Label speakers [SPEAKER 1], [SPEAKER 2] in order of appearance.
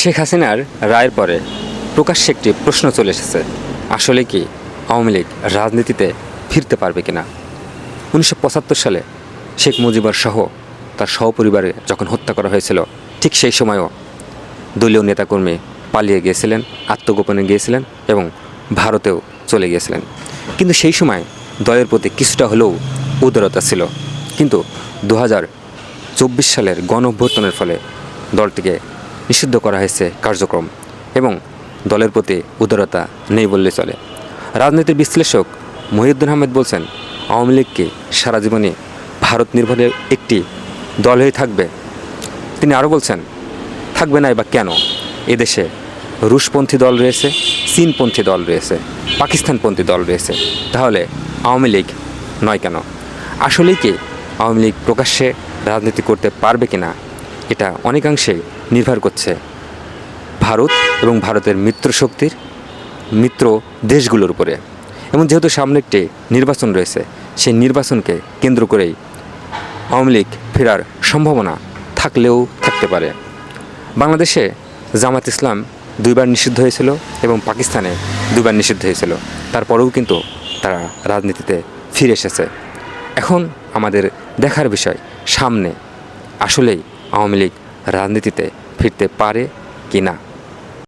[SPEAKER 1] শেখ হাসিনার রায়ের পরে প্রকাশ্যে একটি প্রশ্ন চলে এসেছে। আসলে কি আওয়ামী লীগ রাজনীতিতে ফিরতে পারবে কিনা? উনিশশো পঁচাত্তর সালে শেখ মুজিবর সহ তার সহপরিবারে যখন হত্যা করা হয়েছিল, ঠিক সেই সময়ও দলীয় নেতাকর্মী পালিয়ে গিয়েছিলেন, আত্মগোপনে গিয়েছিলেন এবং ভারতেও চলে গিয়েছিলেন। কিন্তু সেই সময় দলের প্রতি কিছুটা হলেও উদারতা ছিল। কিন্তু দু সালের গণ অভ্যর্থনের ফলে দলটিকে নিষিদ্ধ করা হয়েছে কার্যক্রম এবং দলের প্রতি উদারতা নেই বললে চলে। রাজনীতির বিশ্লেষক মহিউদ্দিন আহমেদ বলছেন, আওয়ামী লীগকে সারা জীবনে ভারত নির্ভরের একটি দল হয়ে থাকবে। তিনি আরও বলছেন, থাকবে না বা কেন? এদেশে রুশপন্থী দল রয়েছে, চীনপন্থী দল রয়েছে, পাকিস্তানপন্থী দল রয়েছে। তাহলে আওয়ামী লীগ নয় কেন? আসলেই কি আওয়ামী লীগ প্রকাশ্যে রাজনীতি করতে পারবে কিনা? এটা অনেকাংশেই নির্ভর করছে ভারত এবং ভারতের মিত্র শক্তির মিত্র দেশগুলোর উপরে। এবং যেহেতু সামনে একটি নির্বাচন রয়েছে, সেই নির্বাচনকে কেন্দ্র করেই আওয়ামী লীগ ফেরার সম্ভাবনা থাকলেও থাকতে পারে। বাংলাদেশে জামাত ইসলাম দুইবার নিষিদ্ধ হয়েছিল এবং পাকিস্তানে দুইবার নিষিদ্ধ হয়েছিল। তারপরেও কিন্তু তারা রাজনীতিতে ফিরে এসেছে। এখন আমাদের দেখার বিষয় সামনে, আসলেই আওয়ামী লীগ রাজনীতিতে ফিরতে পারে কি না